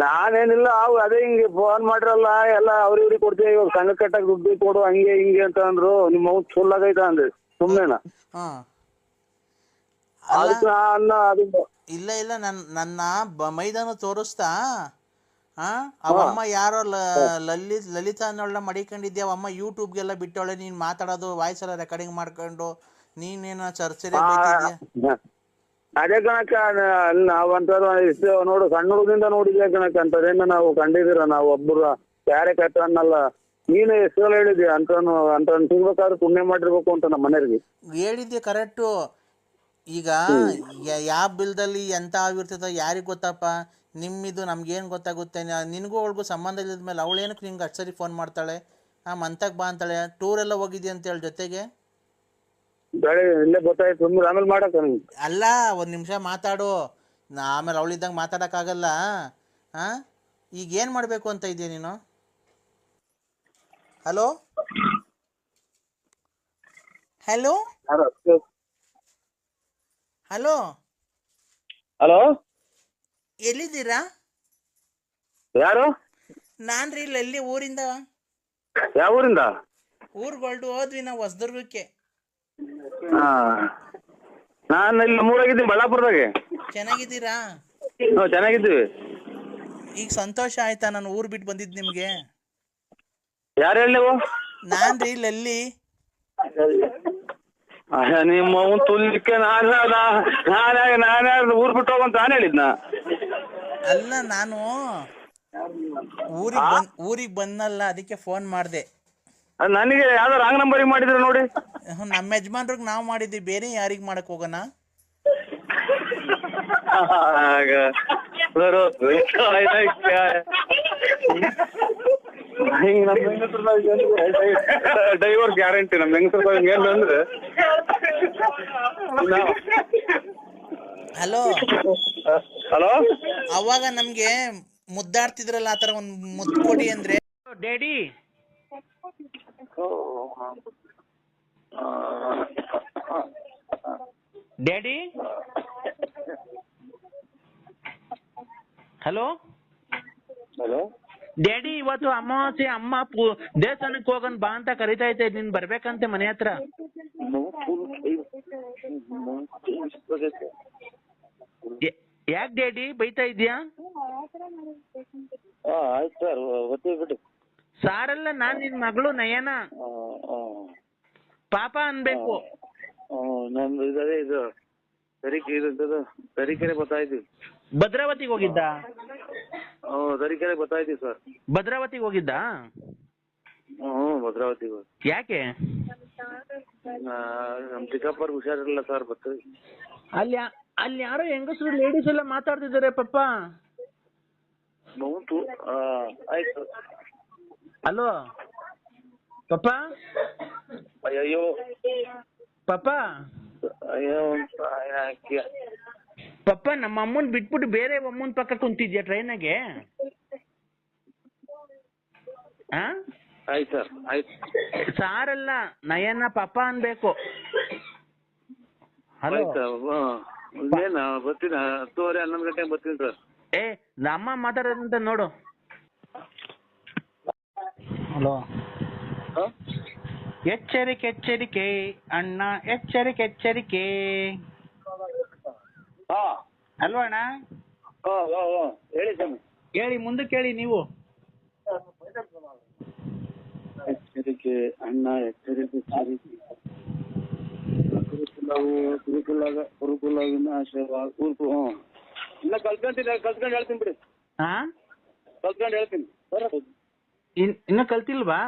ನಾನೇನಿಲ್ಲ ಅವ್ ಅದೇ ಹಿಂಗೆ ಫೋನ್ ಮಾಡ್ರಲ್ಲ ಎಲ್ಲ ಅವ್ರ ಇವ್ರಿಗೆ ಕೊಡ್ತೀವಿ ಇವಾಗ ಸಂಘ ಕಟ್ಟಕ್ ದುಡ್ಡು ಕೊಡು ಹಂಗೆ ಹಿಂಗೆ ಅಂತ ಅಂದ್ರು ನಿಮ್ಮ ಅವ್ನು ಸುಳ್ಳಾಗೈತ ಆಗೈತ ಸುಮ್ಮನೆನಾ ಹಾ. ಅಲ್ಲ ಅದಕ್ಕೆ ನಾನು ಅದು ಇಲ್ಲ ಇಲ್ಲ ನನ್ ನನ್ನ ಬ- ಮೈದಾನ ತೋರಿಸ್ತಾ ಆ ಅವಮ್ಮ ಯಾರೋ ಲ- ಲಲಿತ್ ಲಲಿತಾ ಅನ್ನೋಳ ಮಡಿಕೊಂಡಿದ್ಯಾ ಅವಮ್ಮ ಯೂಟ್ಯೂಬ್ಗೆಲ್ಲ ಬಿಟ್ಟವಳೆ ನೀನ್ ಮಾತಾಡೋದು ವಾಯ್ಸ್ ಎಲ್ಲ ರೆಕಾರ್ಡಿಂಗ್ ಮಾಡ್ಕೊಂಡು ನೀನೇನ ಚರ್ಚೆ ಬೈತಿದ್ಯಾ ಅದೇ ಕಣಕ್ಕ ನಾವ್ ಅಂತಾರ ಇಷ್ಟು ನೋಡು ಸಣ್ಣ ಹುಡುಗಿಂದ ನೋಡಿದ್ಯಾ ಕಣಕ್ಕ ಅಂತದೇನ ನಾವು ಕಂಡಿದಿರ ನಾವು ಒಬ್ಬರು ಅನ್ನಲ್ಲ. ನೀನು ಎಷ್ಟು ಸಲ ಹೇಳಿದ್ಯಾ ಅಂತಾನು ಅಂತ ಸಿಗ್ಬೇಕಾದ್ರೆ ಪುಣ್ಯ ಮಾಡಿರ್ಬೇಕು ಅಂತ ನಮ್ಮ ಮನೆಯವ್ರಿಗೆ. ಹೇಳಿದ್ದೆ ಕರೆಕ್ಟು. ಈಗ ಯಾವ ಬಿಲ್ದಲ್ಲಿ ಎಂತ ಆಗಿರ್ತದ ಯಾರಿಗೆ ಗೊತ್ತಪ್ಪ? ನಿಮ್ಮಿದು ನಮ್ಗೇನು ಗೊತ್ತಾಗುತ್ತೆ? ನಿನಗೂ ಅವಳಿಗೂ ಸಂಬಂಧ ಇಲ್ಲದ ಮೇಲೆ ಅವಳೇನಕ್ಕೆ ನಿಂಗೆ ಅಷ್ಟು ಸರಿ ಫೋನ್ ಮಾಡ್ತಾಳೆ? ಆ ಮಂತಕ್ಕೆ ಬಾ ಅಂತಾಳೆ. ಟೂರ್ ಎಲ್ಲ ಹೋಗಿದ್ಯಾ ಅಂತೇಳಿ ಜೊತೆಗೆ? ಇಲ್ಲೇ ಗೊತ್ತಾಯ್ತು ಸುಮ್ಮನೆ ಆಮೇಲೆ ಮಾಡಕ್ಕ ಅಲ್ಲ ಒಂದು ನಿಮಿಷ ಮಾತಾಡು. ನಾ ಆಮೇಲೆ ಅವಳಿದ್ದಂಗೆ ಮಾತಾಡೋಕ್ಕಾಗಲ್ಲ. ಹಾಂ ಈಗ ಏನು ಮಾಡಬೇಕು ಅಂತ ಇದೆಯಾ ನೀನು? ಹಲೋ ಹಲೋ ಹಲೋ ಹಲೋ ಎಲ್ಲಿದ್ದೀರಾ? ಯಾರು? ನಾನು ರೀ ಎಲ್ಲಿ ಊರಿಂದ? ಯಾವ ಊರಿಂದ? ಊರುಗಳ್ದು ಹೋದ್ವಿ ನಾವು ಹೊಸದುರ್ಗಕ್ಕೆ. ಹಾ. ನಾನು ಇಲ್ಲಿ ನಮ್ಮೂರಾಗಿದ್ದೀನಿ ಬಳ್ಳಾಪುರದಾಗೆ. ಚೆನ್ನಾಗಿದ್ದೀರಾ? ನಾವು ಚೆನ್ನಾಗಿದ್ದೀವಿ. ಈಗ ಸಂತೋಷ ಆಯ್ತಾ? ನಾನು ಊರ್ ಬಿಟ್ಟು ಬಂದಿದ್ದು ನಿಮ್ಗೆ. ಯಾರು ಹೇಳಿ ನೀವು? ನಾನು ರೀ ಲಲ್ಲಿ. ಅಯ್ಯ, ನಿಮ್ಮ ಅವ್ನ್ ನಾನು ನಾನೇ ನಾನೇ ಊರ್ ಬಿಟ್ಟು ಹೋಗಂತ ನಾನು ಹೇಳಿದ್ನ? ಅಲ್ಲ ನಾನು ಊರಿಗೆ ಬಂದ್ ಊರಿಗೆ ಬಂದಲ್ಲ ಅದಕ್ಕೆ ಫೋನ್ ಮಾಡಿದೆ. ನನಗೆ ಯಾವ್ದೋ ರಾಂಗ್ ನಂಬರಿಗೆ ಮಾಡಿದ್ರು ನೋಡಿ. ನಮ್ಮ ಯಜಮಾನ್ರಿಗೆ ನಾವು ಮಾಡಿದ್ವಿ ಬೇರೆ ಯಾರಿಗೆ ಮಾಡಕ್ ಹೋಗೋಣ? ಆಗ. ಬರೋ ಗ್ಯಾರಂಟಿ ನಮ್ ಹೆಂಗಸರ ಏನು ಅಂದ್ರೆ ಹಲೋ ಹಲೋ ಅವಾಗ ನಮ್ಗೆ ಮುದ್ದಾಡ್ತಿದ್ರಲ್ಲ ಆತರ ಒಂದ್ ಒಂದು ಮುದ್ದು ಕೊಡಿ ಅಂದ್ರೆ. Daddy daddy hello hello daddy ಇವತ್ತು ಅಮಾವಾಸ್ಯೆ ಅಮ್ಮ ದೇವಸ್ಥಾನಕ್ಕೆ ಹೋಗೋಣ ಬಾ ಅಂತ ಕರಿತಾ ಇದ್ದೆ. ನೀನ್ ಬರ್ಬೇಕಂತೆ ಮನೆ ಹತ್ರ. ಯಾಕೆ ಡ್ಯಾಡಿ ಬೈತಾ ಇದ್ಯಾ? ಆಯ್ತು ಸರ್ ಗೊತ್ತಿ ಬಿಡಿ. ಸಾರಲ್ಲ ನಾನ್ ನಿನ್ ಮಗಳು ನಯನ. ಪಾಪ ಅನ್ಬೇಕು. ನಂದು ಇದೇ ಇದು ತರೀಕೆ ಇದು ತರೀಕೆರೆ ಗೊತ್ತಾಯ್ತೀವಿ ಭದ್ರಾವತಿಗೆ ಹೋಗಿದ್ದ? ತರೀಕೆರೆ ಗೊತ್ತಾಯ್ತೀವಿ ಸರ್. ಭದ್ರಾವತಿಗೆ ಹೋಗಿದ್ದ? ಹ್ಞೂ ಭದ್ರಾವತಿಗೆ ಯಾಕೆ? ನಮ್ ಚಿಕ್ಕಪ್ಪರ್ ಹುಷಾರಿಲ್ಲ ಸರ್ ಬರ್ತೀವಿ ಅಲ್ಲಿ ಅಲ್ಲಿ ಯಾರೋ ಹೆಂಗಸರು ಲೇಡೀಸ್ ಎಲ್ಲ ಮಾತಾಡ್ತಿದ್ದಾರೆ ಪಪ್ಪ ಆಯ್ತು. ಹಲೋ ಪಪ್ಪ ಅಯ್ಯೋ ಪಪ್ಪ ಅಯ್ಯೋ ಪಪ್ಪ ನಮ್ಮ ಅಮ್ಮನ್ ಬಿಟ್ಬಿಟ್ಟು ಬೇರೆ ಅಮ್ಮನ್ ಪಕ್ಕ ಕುಂತಿದ್ಯಾ ಟ್ರೈನಾಗೆ ಆಯ್ತು ಸರ್ ಆಯ್ತು. ಸಾರಲ್ಲ ನಯನ ಪಪ್ಪ ಅನ್ಬೇಕು. ಹಲೋ ಬರ್ತೀನಿ ಹತ್ತುವರೆ ಹನ್ನೊಂದು ಗಂಟೆಗೆ ಬರ್ತೀನಿ ಸರ್. ಏ ನಮ್ಮ ಮಾತಾಡೋದಂತ ನೋಡು. ಹಲೋ. ಎಚ್ಚರಿಕೆ ಎಚ್ಚರಿಕೆ ಅಣ್ಣ ಎಚ್ಚರಿಕೆ ಎಚ್ಚರಿಕೆ. ಅಲ್ವಾ ಅಣ್ಣ? ಹೇಳಿ ಸ್ವಾಮಿ. ಹೇಳಿ ಮುಂದಕ್ಕೆ ಹೇಳಿ ನೀವು. ಎಚ್ಚರಿಕೆ ಅಣ್ಣ ಎಚ್ಚರಿಕೆ ಎಚ್ಚರಿಕೆ. ಗುರುಕುಲವು ಗುರುಕುಲಾಗ ಗುರುಕುಲ ವಿನಾಶವ ಗುರುಕು ಹ್ಞೂ ಇನ್ನ ಕಲ್ತ್ಕೊಂತೀನಿ ಕಲ್ತ್ಕೊಂಡು ಹೇಳ್ತೀನಿ ಬಿಡಿ. ಹಾ? ಕಲ್ತ್ಕೊಂಡು ಹೇಳ್ತೀನಿ. ಇನ್ ಇನ್ನು ಕಲ್ತಿಲ್ವಾ?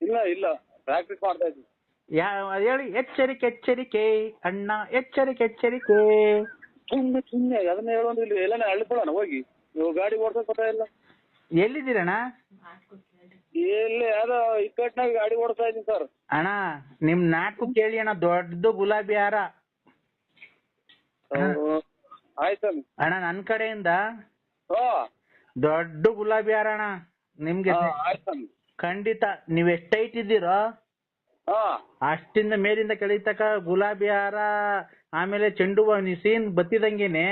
ಇಲ್ಲ ಇಲ್ಲ. ಪ್ರಾಕ್ಟೀಸ್ ಮಾಡ್ತಾ ಇದ್ದೀನಿ. ಯಾ ಹೇಳಿ ಎಚ್ಚರಿಕೆ ಎಚ್ಚರಿಕೆ ಅಣ್ಣ ಎಚ್ಚರಿಕೆ ಎಚ್ಚರಿಕೆ ಸುಮ್ಮನೆ ಸುಮ್ಮನೆ ಅದನ್ನ ಹೇಳೋದು ಇಲ್ಲಿ ಎಲ್ಲ ಅಳ್ಕೊಳ್ಳೋಣ ಹೋಗಿ. ನೀವು ಗಾಡಿ ಓಡ್ಸೋಕ್ ಗೊತ್ತಾ ಇಲ್ಲ. ಎಲ್ಲಿದ್ದೀರಣ್ಣ? ಎಲ್ಲಿ ಯಾವ್ದೋ ಇಕ್ಕಟ್ಟಿನಾಗ ಗಾಡಿ ಓಡಿಸ್ತಾ ಇದ್ದೀನಿ ಸರ್. ಅಣ್ಣ ನಿಮ್ ನಾಟಕ ಕೇಳಿ ಅಣ್ಣ ದೊಡ್ಡದು ಗುಲಾಬಿ ಹಾರ. ಆಯ್ತು ಅಣ್ಣ ನನ್ ಕಡೆಯಿಂದ ಓ ದೊಡ್ಡ ಗುಲಾಬಿ ಹಾರ ಅಣ್ಣ. ನಿಮ್ಗೆ ಖಂಡಿತ ನೀವ್ ಎಷ್ಟೈಟ್ ಇದ್ದೀರೋ ಅಷ್ಟಿಂದ ಮೇಲಿಂದ ಕೆಳಿತಕ ಗುಲಾಬಿ ಹಾರ ಆಮೇಲೆ ಚೆಂಡು ಹೂವ ನೀವ್ ಸೀನ್ ಬತ್ತಿದಂಗೆನೆ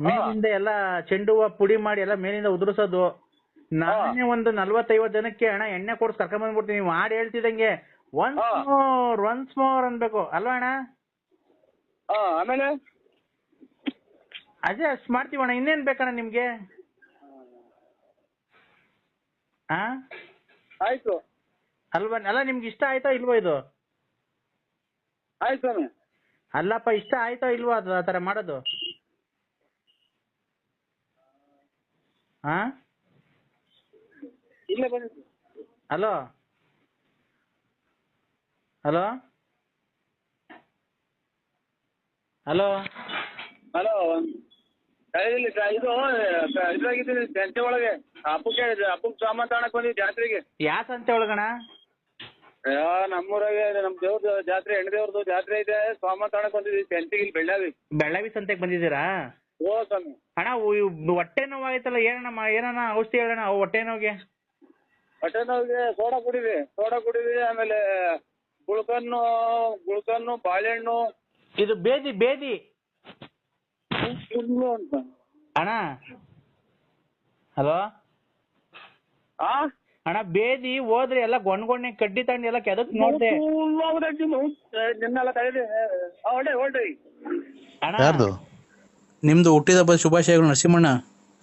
ಮೇಲಿಂದ ಎಲ್ಲ ಚೆಂಡು ಹೂವ ಪುಡಿ ಮಾಡಿ ಎಲ್ಲ ಮೇಲಿಂದ ಉದುರ್ಸೋದು. ನಾನೇ ಒಂದು ನಲ್ವತ್ತೈವತ್ ಜನಕ್ಕೆ ಅಣ್ಣ ಎಣ್ಣೆ ಕೊಡ್ಸ್ ಕರ್ಕೊಂಡ್ ಬಂದ್ಬಿಡ್ತೀನಿ. ನೀವು ಹಾಡ್ ಹೇಳ್ತಿದಂಗೆ ಒನ್ಸ್ ಮೋರ್ ಒನ್ಸ್ ಮೋರ್ ಅನ್ಬೇಕು. ಅಲ್ವಾ ಅಣ್ಣ? ಆಮೇಲೆ? ಅದೇ ಅಷ್ಟ್ ಮಾಡ್ತೀವಣ್ಣ. ಇನ್ನೇನ್ ಬೇಕಣ್ಣ ನಿಮ್ಗೆ? ಆ? ಆಯ್ತು. ಅಲ್ವಾ? ಅಲ್ಲ ನಿಮ್ಗೆ ಇಷ್ಟ ಆಯ್ತಾ ಇಲ್ವಾ ಇದು? ಆಯ್ತು ಸ್ವಾಮಿ. ಅಲ್ಲಪ್ಪ ಇಷ್ಟ ಆಯ್ತಾ ಇಲ್ವಾ ಅದು ಆ ತರ ಮಾಡೋದು? ಹಾ ಇಲ್ಲ ಬನ್ನಿ ಹಲೋ? ಹಲೋ? ಹಲೋ? ಹಲೋ. ಇಲ್ಲಿ ಇದು ಇದ್ರಾಗಿದ್ದೀನಿ ಸಂತೆ ಒಳಗೆ. ಹಬ್ಬಕ್ಕೆ ಹಬ್ಬಕ್ಕೆ ಸಾಮಾನು ತಗೊಳಕ್ ಬಂದಿವಿ ಜಾತ್ರೆಗೆ. ಯಾ ಸಂತೆ ಒಳಗಣ? ಅಯ್ಯೋ ನಮ್ಮೂರಾಗೆ ನಮ್ ದೇವ್ರದ್ದು ಜಾತ್ರೆ ಹೆಣ್ಣು ದೇವ್ರದ್ದು ಜಾತ್ರೆ ಇದೆ ಸಾಮಾನು ತಗೊಳಕ್ ಬಂದಿದ್ವಿ ಸಂತೆಗೆ ಇಲ್ಲಿ ಬೆಳ್ಳಾವಿ. ಬೆಳ್ಳಾವಿ ಸಂತೆಗೆ ಬಂದಿದ್ದೀರಾ? ಓ ಸ್ವಾಮಿ. ಅಣ್ಣ ಉ- ಹೊಟ್ಟೆ ನೋವಾಯ್ತಲ್ಲ ಏನಣ್ಣ ಏನಣ್ಣ ಔಷಧಿ ಹೇಳಣ್ಣ ಹೊಟ್ಟೆ ನೋವಿಗೆ? ಹೊಟ್ಟೆ ನೋವಿಗೆ ಸೋಡಾ ಕುಡಿವಿ ಸೋಡಾ ಕುಡಿವಿ ಆಮೇಲೆ ಗುಳ್ಕನ್ನು ಗುಳ್ಕನ್ನು ಬಾಳೆಹಣ್ಣು. ಇದು ಬೇದಿ ಬೇದಿ. ಅಣ್ಣ? ಹಲೋ? ಅಣ್ಣ ಬೇದಿ ಹೋದ್ರೆ ಎಲ್ಲ ಗೊಣ್ಗೊಣ್ಣೆ ಕಡ್ಡಿ ತಗೊಂಡು ಎಲ್ಲ ಕೆದಕ್ ನೋಡ್ದೆ. ಯಾರ್ದು? ನಿಮ್ದು ಹುಟ್ಟಿದ ಹಬ್ಬದ ಶುಭಾಶಯಗಳು ನರಸಿಂಹಣ್ಣ.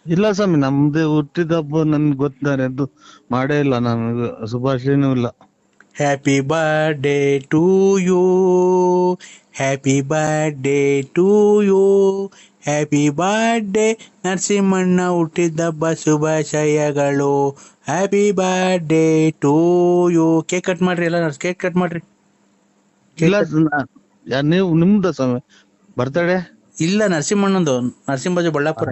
ಇಲ್ಲ ಸ್ವಾಮಿ ನಮ್ದು ಹುಟ್ಟಿದ ಹಬ್ಬ ನನ್ಗೆ ಗೊತ್ತಿದ್ದಾರೆ ಅದು ಮಾಡೇ ಇಲ್ಲ ನಾನು ಶುಭಾಶಯನೂ ಇಲ್ಲ. Happy birthday to you happy birthday to you happy birthday ನರಸಿಂಹಣ್ಣ ಹುಟ್ಟಿದ್ದ ಹಬ್ಬ ಶುಭಾಶಯಗಳು happy birthday to you cake cut ಮಾಡ್ರಿ ಎಲ್ಲ ಕೇಕ್ ಕಟ್ ಮಾಡ್ರಿ. ಇಲ್ಲ ಯಾ- ನೀವು ನಿಮ್ದ ಸ್ವಾಮಿ ಬರ್ತಡೇ ಇಲ್ಲ ನರಸಿಂಹಣ್ಣಂದು ನರಸಿಂಹಜು ಬಳ್ಳಾಪುರ.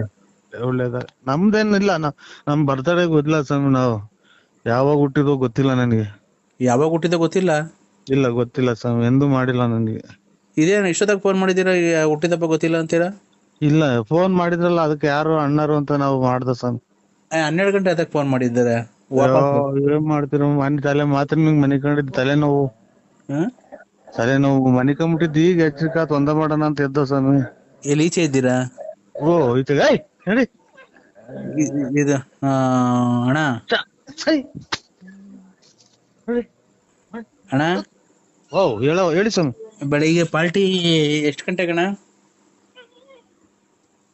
ಒಳ್ಳೇದ. ನಮ್ದೇನಿಲ್ಲ ನಾ- ನಮ್ ಬರ್ತಡೇ ಗೊತ್ತಿಲ್ಲ ಸ್ವಾಮಿ ನಾವು ಯಾವಾಗ ಹುಟ್ಟಿದೋ ಗೊತ್ತಿಲ್ಲ ನನಗೆ. ಯಾವಾಗ ಹುಟ್ಟಿದ ಗೊತ್ತಿಲ್ಲ? ಇಲ್ಲ ಗೊತ್ತಿಲ್ಲ ಸರ್ ಎಂದೂ ಮಾಡಿಲ್ಲ ನನಗೆ. ಇದೇನು ಇಷ್ಟೊತ್ತಾಗ ಫೋನ್ ಮಾಡಿದೀರಾ ಈ ಹುಟ್ಟಿದಪ್ಪ ಗೊತ್ತಿಲ್ಲ ಅಂತೀರಾ? ಇಲ್ಲ ಫೋನ್ ಮಾಡಿದ್ರಲ್ಲ ಅದಕ್ಕೆ ಯಾರು ಅಣ್ಣರು ಅಂತ ನಾವು ಮಾಡ್ದೆ ಸರ್ ಆ, ಹನ್ನೆರಡು ಗಂಟೆ ಅದಕ್ಕೆ ಫೋನ್ ಮಾಡಿದ್ದಾರೆ? ಅಯ್ಯೋ, ಏನ್ ಮಾಡ್ತೀರ? ಮನೆ ತಲೆ ಮಾತ್ರ ನಿಂಗ್ ಮನೆ ಕಂಡಿದ್ ತಲೆನೋವು. ಹ್ಮ್? ತಲೆನೋವು. ಮನೆ ಕಂಬಿಟ್ಟಿದ್ದು ಈಗ ಎಚ್ಚರಿಕ ತೊಂದ ಮಾಡೋಣ ಅಂತ ಎದ್ದೋ ಸ್ವಾಮಿ. ಎಲ್ಲಿ ಈಚೆ ಇದ್ದೀರಾ? ಓ ಈಚೆ ಏಯ್ ನಡಿ. ಇ- ಇ- ಇದು ಆ, ಅಣ್ಣ. ಛ, ಛೈ. ಅಣ್ಣ? ಓ ಹೇಳೋ ಹೇಳಿ ಸ್ವಾಮಿ. ಬೆಳಿಗ್ಗೆ ಪಾರ್ಟಿ ಎಷ್ಟು ಗಂಟೆಗೆ ಅಣ್ಣ?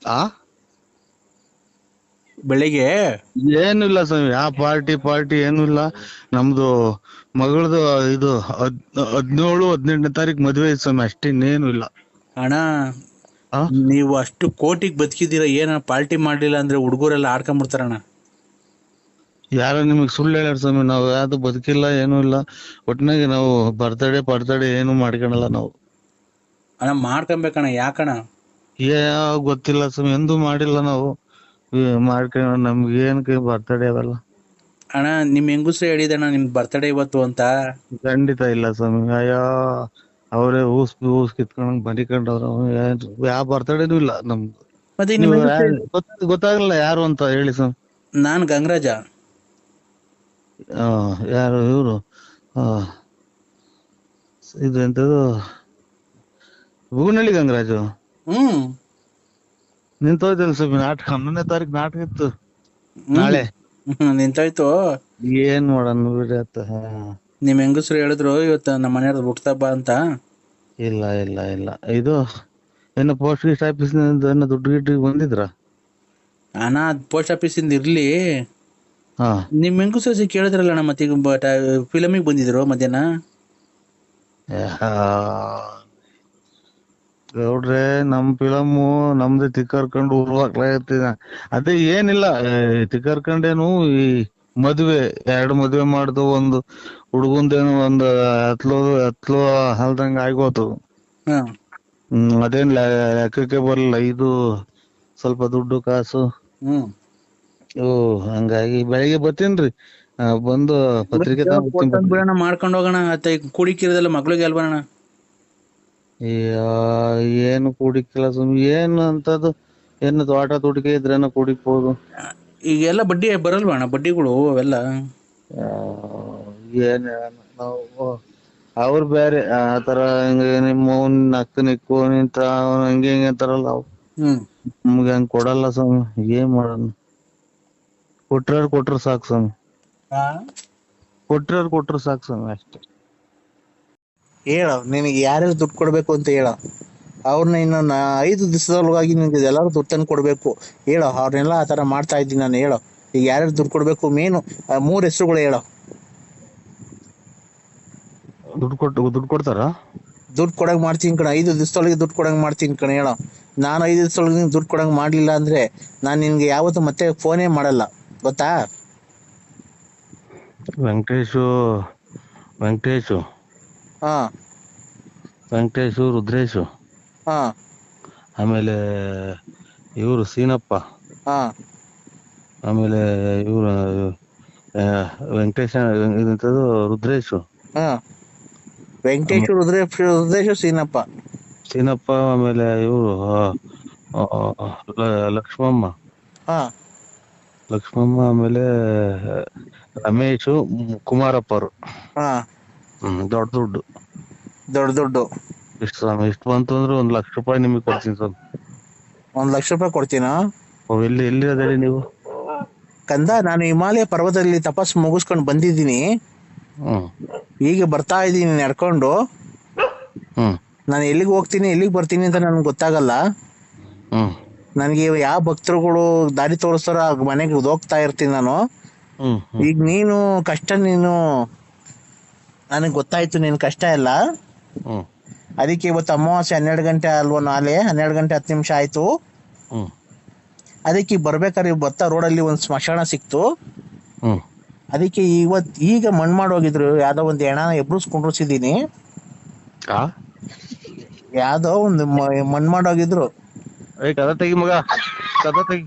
ಆ? ಬೆಳಿಗ್ಗೆ? ಏನು ಇಲ್ಲ ಸ್ವಾಮಿ ಆ ಪಾರ್ಟಿ ಪಾರ್ಟಿ ಏನು ಇಲ್ಲ. ನಮ್ದು ಮಗಳದು ಇದು ಹದ್ ಹದಿನೇಳು ಹದಿನೆಂಟನೇ ತಾರೀಕು ಮದ್ವೆ ಐತೆ ಸ್ವಾಮಿ ಅಷ್ಟಿನ್ನೇನು ಇಲ್ಲ. ಅಣ್ಣ ಆ? ನೀವು ಅಷ್ಟು ಕೋಟಿಗೆ ಬದುಕಿದ್ದೀರಾ ಏನ ಪಾರ್ಟಿ ಮಾಡ್ಲಿಲ್ಲ ಅಂದ್ರೆ ಹುಡುಗರೆಲ್ಲ ಆಡ್ಕೊಂಡ್ಬಿಡ್ತಾರಣ್ಣ ಯಾರ ನಿಮಗ್ ಸುಳ್ಳು ಹೇಳ್ಯಾರ ಸ್ವಾಮಿ? ನಾವು ಯಾವ್ದು ಬದುಕಿಲ್ಲ ಏನು ಇಲ್ಲ. ಒಟ್ನಾಗೆ ನಾವು ಬರ್ತಡೇ ಪರ್ತಡೆ ಏನು ಮಾಡ್ಕೊಳಲ್ಲ ನಾವು. ಅಣ್ಣ ಮಾಡ್ಕೊಬೇಕಣ್ಣ ಯಾಕಣ್ಣ? ಯಾವ ಗೊತ್ತಿಲ್ಲ ಸ್ವಾಮಿ ಎಂದೂ ಮಾಡಿಲ್ಲ ನಾವು. ಮಾಡ್ಕೊಂಡ್ ನಮ್ಗೆ ಏನಕ್ಕೆ ಬರ್ತಡೇ ಅವೆಲ್ಲ ಅಣ್ಣ ನಿಮ್ ಹೆಂಗುಸ್ರೆ ಹೇಳಿದಣ್ಣ ನಿಮ್ ಬರ್ತಡೇ ಇವತ್ತು ಅಂತ? ಖಂಡಿತ ಇಲ್ಲ ಸ್ವಾಮಿ. ಅಯ್ಯೋ ಅವರೇ ಊಸ್ ಊಸ್ ಕಿತ್ಕೊಂಡ್ ಮನಿಕೊಂಡವ್ರು ಯಾವ ಬರ್ತಡೇನು ಇಲ್ಲ ನಮ್ದು. ಮತ್ತೆ ಗೊತ್ತಾಗಲ್ಲ ಯಾರು ಅಂತ ಹೇಳಿ ಸ್ವಾಮಿ. ನಾನ್ ಗಂಗರಾಜ. ಯಾರು ಇವರು ಇದು ಎಂತದು? ಬೂನಳ್ಳಿ ಗಂಗರಾಜು. ಹ್ಮ್. ನಿಂತೋಯ್ತಲ್ಲ ಸ್ವಲ್ಪ ನಾಟಕ ಹನ್ನೊಂದನೇ ತಾರೀಕು ನಾಟಕ ಇತ್ತು ನಾಳೆ. ನಿಂತೋಯ್ತು. ಏನ್ ಮಾಡೋಣ ಬಿಡಿ ಅತ್ತ. ನಿಮ್ ಹೆಂಗಸ್ರು ಹೇಳಿದ್ರು ಇವತ್ತು ನಮ್ಮ ಮನೆಯವ್ರದ್ದು ಹುಟ್ಟದಬ್ಬ ಅಂತ. ಇಲ್ಲ ಇಲ್ಲ ಇಲ್ಲ. ಇದು ಏನು ಪೋಸ್ಟ್ ಗೀಸ್ಟ್ ಆಫೀಸ್ ಏನು ದುಡ್ಡು ಗಿಡ್ಡು ಬಂದಿದ್ರ? ಅಣ್ಣ ಪೋಸ್ಟ್ ಆಫೀಸಿಂದ ಇರ್ಲಿ. ನಿಮ್ ಹೆಂಗು ಸೋಸಿ ಕೇಳಿದ್ರಲ್ಲ ನಮ್ಮ ಮತ್ತೆ ಫಿಲಮ್ ಫಿಲಮಿಗೆ ಬಂದಿದ್ರು ಮಧ್ಯಾಹ್ನ? ಗೌಡ್ರೆ ನಮ್ ಫಿಲಮು ನಮ್ದು ತಿಕ್ಕರ್ಕೊಂಡು ಉರ್ವಾಕ್ಲಾಗತ್ತಿದ ಅದೇ ಏನಿಲ್ಲ ತಿಕ್ಕರ್ಕೊಂಡೇನು ಈ ಮದ್ವೆ ಎರಡು ಮದ್ವೆ ಮಾಡ್ದು ಒಂದು ಹುಡುಗಂದೇನು ಒಂದು ಹತ್ಲು ಹತ್ಲು ಹಲ್ದಂಗ ಆಗೋತು. ಹಾ. ಹ್ಮ್ ಅದೇನ್ ಲೆಕ್ಕಕ್ಕೆ ಬರ್ಲಿಲ್ಲ. ಇದು ಸ್ವಲ್ಪ ದುಡ್ಡು ಕಾಸು. ಹ್ಮ್. ಓ ಹಂಗಾಗಿ ಬೆಳಿಗ್ಗೆ ಬರ್ತೀನ್ರಿ. ಆ, ಬಂದು ಪತ್ರಿಕೆ ತಗೊಂಡ್ ಬರ್ತೀನಿ. ಬಿಡೋಣ ಮಾಡ್ಕೊಂಡು ಹೋಗೋಣ ಮತ್ತೆ ಈಗ ಕುಡಿಕಿರದಲ್ಲ ಮಕ್ಳಿಗೆ ಅಲ್ವಾ ಅಣ್ಣ ಅಯ್ಯೋ, ಏನು ಕೂಡಿಕ್ಕಿಲ್ಲ ಸುಮ್ನೆ ಏನು ಅಂತದು ಏನು ತೋಟ ತೋಟಿಕೆ ಇದ್ರೇನ ಕೂಡಿಕ್ಬೋದು ಈಗ ಎಲ್ಲ ಬಡ್ಡಿ ಬರಲ್ವಾ ಅಣ್ಣ ಬಡ್ಡಿಗಳು ಅವೆಲ್ಲ? ಏನು ನಾವು ಅವ್ರು ಬೇರೆ ಆ ತರ ಹಿಂಗ ನಿಮ್ಮ ನಕ್ಕ ನಿಕ್ಕು ನಿಂತ ಅವ್ನು ಹಂಗೆ ಹಿಂಗೆ ಅಂತಾರಲ್ಲ ಅವ್ರು. ಹ್ಮ್. ನಮ್ಗೆ ಹಂಗ್ ಕೊಡಲ್ಲ ಸ್ವಾಮಿ ಏನ್ ಮಾಡೋಣ? ಕೊಟ್ರ ಕೊಟ್ರ ಸಾಕು ಸ್ವಾಮಿ. ಕೊಟ್ರ ಕೊಟ್ರ ಸಾಕು ಸ್ವಾಮಿ ಅಷ್ಟೇ. ಹೇಳ ನಿನಗೆ ಯಾರ್ಯಾರು ದುಡ್ಡು ಕೊಡ್ಬೇಕು ಅಂತ ಹೇಳ. ಅವ್ರನ್ನ ಇನ್ನು ನಾ ಐದು ದಿವಸದೊಳಗಾಗಿ ನಿನ್ಗೆ ಎಲ್ಲರೂ ದುಡ್ಡು ತಂದು ಕೊಡ್ಬೇಕು. ಹೇಳೋ ಅವ್ರನ್ನೆಲ್ಲ ಆ ಥರ ಮಾಡ್ತಾ ಇದ್ದೀನಿ ನಾನು ಹೇಳೋ. ಈಗ ಯಾರ್ಯಾರು ದುಡ್ಡು ಕೊಡ್ಬೇಕು ಮೇನು ಮೂರು ಹೆಸರುಗಳು ಹೇಳೋ. ದುಡ್ಡು ಕೊಟ್ಟು ದುಡ್ಡು ಕೊಡ್ತಾರ? ದುಡ್ಡು ಕೊಡಂಗ್ ಮಾಡ್ತೀನಿ ಕಣ ಐದು ದಿವಸದೊಳಗೆ ದುಡ್ಡು ಕೊಡಂಗ್ ಮಾಡ್ತೀನಿ ಕಣ ಹೇಳೋ. ನಾನು ಐದು ದಿವಸದೊಳಗೆ ನೀನು ದುಡ್ಡು ಕೊಡಂಗ್ ಮಾಡಲಿಲ್ಲ ಅಂದ್ರೆ ನಾನು ನಿನ್ಗೆ ಯಾವತ್ತೂ ಮತ್ತೆ ಫೋನೇ ಮಾಡಲ್ಲ. ಗೊತ್ತಾ ವೆಂಕಟೇಶು ವೆಂಕಟೇಶು ಹಾ. ವೆಂಕಟೇಶು ರುದ್ರೇಶು ಹಾ. ಆಮೇಲೆ ಇವರು ಸೀನಪ್ಪ. ಹಾ. ಆಮೇಲೆ ಇವರು ವೆಂಕಟೇಶ ಇದಂತದು ರುದ್ರೇಶು ಹಾ. ವೆಂಕಟೇಶ್ ರುದ್ರೇಶ್ ರುದ್ರೇಶು ಸೀನಪ್ಪ. ಸೀನಪ್ಪ ಆಮೇಲೆ ಇವರು ಲಕ್ಷ್ಮಮ್ಮ. ಹಾ. ಲಕ್ಷ್ಮಮ್ಮ ಆಮೇಲೆ ರಮೇಶ್ ಕುಮಾರಪ್ಪ ಅವರು ಹಾ. ಹ್ಮ್ ದೊಡ್ಡ ದುಡ್ಡು. ದೊಡ್ಡ ದುಡ್ಡು. ಇಷ್ಟು ಸ್ವಾಮಿ ಇಷ್ಟು ಬಂತು ಅಂದ್ರೆ ಒಂದ್ ಲಕ್ಷ ರೂಪಾಯಿ ನಿಮಗೆ ಕೊಡ್ತೀನಿ ಸ್ವಾಮಿ. ಒಂದ್ ಲಕ್ಷ ರೂಪಾಯಿ ಕೊಡ್ತೀನಾ? ಓ, ಎಲ್ಲಿ ಎಲ್ಲಿ ಅದೇಳಿ ನೀವು? ಕಂದ ನಾನು ಹಿಮಾಲಯ ಪರ್ವತದಲ್ಲಿ ತಪಸ್ ಮುಗಿಸ್ಕೊಂಡು ಬಂದಿದ್ದೀನಿ. ಹ್ಮ್. ಈಗ ಬರ್ತಾ ಇದ್ದೀನಿ ನಡ್ಕೊಂಡು. ಹ್ಮ್. ನಾನು ಎಲ್ಲಿಗೆ ಹೋಗ್ತೀನಿ ಎಲ್ಲಿಗೆ ಬರ್ತೀನಿ ಅಂತ ನನ್ಗೆ ಗೊತ್ತಾಗಲ್ಲ. ಹ್ಮ್. ನನಗೆ ಯಾವ ಭಕ್ತರುಗಳು ದಾರಿ ತೋರಿಸ್ತಾರೋ ಆ ಮನೆಗೆ ಹೋಗ್ತಾ ಇರ್ತೀನಿ ನಾನು. ಹ್ಮ್ ಹ್ಮ್. ಈಗ ನೀನು ಕಷ್ಟ ನೀನು ನನಗೆ ಗೊತ್ತಾಯ್ತು ನಿನ್ ಕಷ್ಟ ಎಲ್ಲ. ಹ್ಮ್. ಅದಕ್ಕೆ ಇವತ್ತು ಅಮಾವಾಸ್ಯೆ ಹನ್ನೆರಡು ಗಂಟೆ ಅಲ್ವಾ ನಾಳೆ? ಹನ್ನೆರಡು ಗಂಟೆ ಹತ್ತು ನಿಮಿಷ ಆಯ್ತು. ಹ್ಮ್. ಅದಕ್ಕೆ ಈಗ ಬರ್ಬೇಕಾದ್ರೆ ಬರ್ತಾ ರೋಡಲ್ಲಿ ಒಂದು ಸ್ಮಶಾನ ಸಿಕ್ತು. ಹ್ಮ್. ಅದಕ್ಕೆ ಇವತ್ ಈಗ ಮಣ್ಣು ಮಾಡೋಗಿದ್ರು ಯಾವ್ದೋ ಒಂದು ಹೆಣನ ಎಬ್ರಿಸ್ಕೊಂಡಿಸಿದೀನಿ ಆ? ಯಾವ್ದೋ ಒಂದು ಮಣ್ಣು ಮಣ್ ಮಾಡೋಗಿದ್ರು ಏ ಕದ ತೆಗಿ ಮಗ ಕದ ತೆಗಿ.